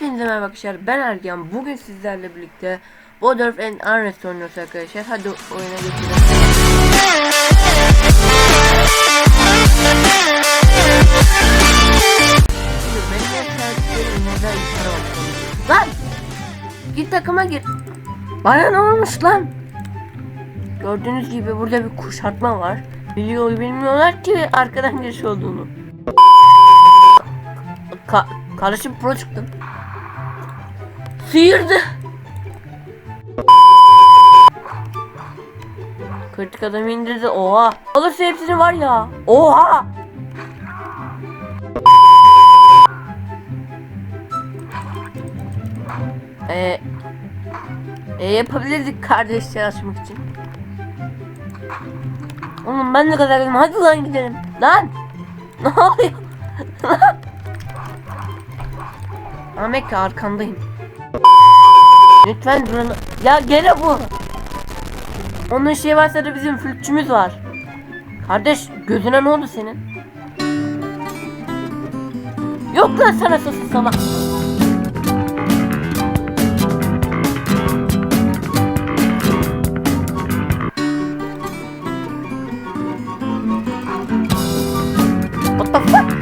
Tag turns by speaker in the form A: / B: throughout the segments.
A: Hepinize merhaba arkadaşlar ben Ergen bugün sizlerle birlikte Borderf and Unrest oynuyoruz arkadaşlar hadi oyuna geçelim. Lan! Git takıma gir Bana ne olmuş lan? Gördüğünüz gibi burada bir kuşatma var Biliyor bilmiyorlar ki arkadan giriş olduğunu Ka kardeşim pro çıktım. Sıyırdı. Kritik adam indirdi. Oha. Alırsa hepsini var ya. Oha. Ee, e, yapabilirdik kardeşler açmak için. Oğlum ben ne kadar gidelim. Hadi lan gidelim. Lan. Ne oluyor? Ahmet arkandayım. Lütfen durun. Ya gene bu. Onun şey varsa da bizim flütçümüz var. Kardeş gözüne ne oldu senin? Yok lan sana sosis salak. What the fuck?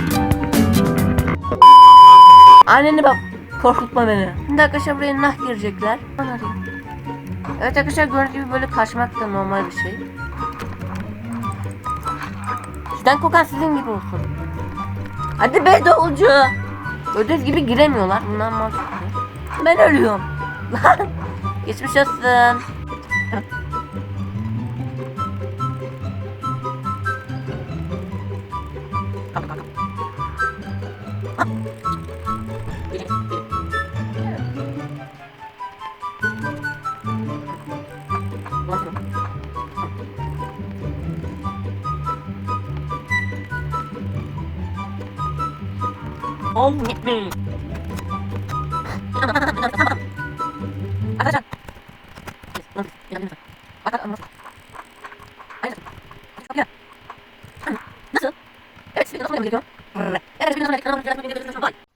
A: Anneni bak korkutma beni. Şimdi arkadaşlar buraya nah girecekler. Evet arkadaşlar gördüğünüz gibi böyle kaçmak da normal bir şey. Sizden kokan sizin gibi olsun. Hadi be davulcu. Gördüğünüz gibi giremiyorlar. Bundan mantıklı. Ben ölüyorum. Lan. Geçmiş olsun. Oh, gitmeyin. Arkadaşlar. Nasıl? Evet, size nasıl gerekiyor? Evet, size nasıl gerekiyor?